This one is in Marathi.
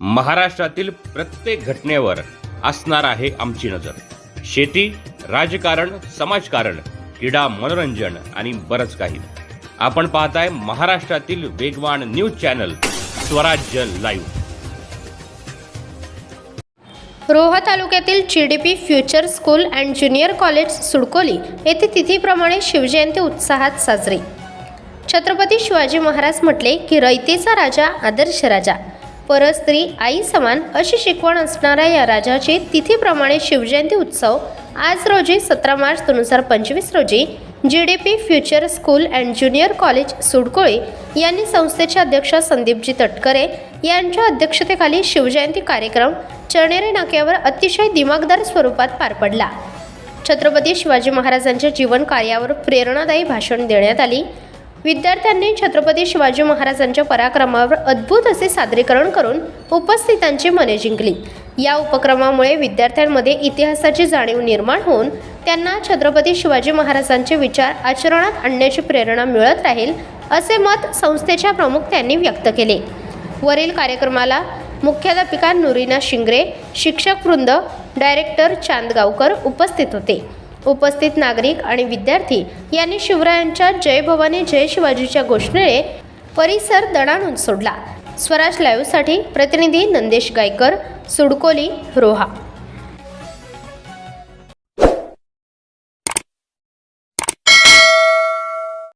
महाराष्ट्रातील प्रत्येक घटनेवर असणार आहे आमची नजर. शेती राजकारण समाजकारण क्रीडा मनोरंजन आणि बरंच काही. आपण पाहताय महाराष्ट्रातील वेगवान news channel Swarajya live. Roha तालुक्यातील GDP future school and junior college Sudkoli येथे तिथीप्रमाणे शिवजयंती उत्साहात साजरी. छत्रपती शिवाजी महाराज म्हटले की रयतेचा राजा आदर्श राजा. परस्त्री आई समान अशी शिकवण असणाऱ्या या राजाचे तिथीप्रमाणे शिवजयंती उत्सव आज रोजी सतरा मार्च दोन हजार पंचवीस रोजी G D P future school and junior college Sudkoli यांनी संस्थेचे अध्यक्ष संदीपजी तटकरे यांच्या अध्यक्षतेखाली शिवजयंती कार्यक्रम चणेरे नाक्यावर अतिशय दिमागदार स्वरूपात पार पडला. छत्रपती शिवाजी महाराजांच्या जीवन कार्यावर प्रेरणादायी भाषण देण्यात आली. विद्यार्थ्यांनी छत्रपती शिवाजी महाराजांच्या पराक्रमावर अद्भुत असे सादरीकरण करून उपस्थितांची मने जिंकली. या उपक्रमामुळे विद्यार्थ्यांमध्ये इतिहासाची जाणीव निर्माण होऊन त्यांना छत्रपती शिवाजी महाराजांचे विचार आचरणात आणण्याची प्रेरणा मिळत राहील असे मत संस्थेच्या प्रमुख त्यांनी व्यक्त केले. वरील कार्यक्रमाला मुख्याध्यापिका नुरीना शिंगरे शिक्षक वृंद डायरेक्टर चांदगावकर उपस्थित होते. उपस्थित नागरिक आणि विद्यार्थी यांनी शिवरायांच्या जय भवानी जय शिवाजीच्या घोषणेने परिसर दणाणून सोडला. स्वराज लाईव्हसाठी प्रतिनिधी नंदेश गायकर सुडकोली रोहा.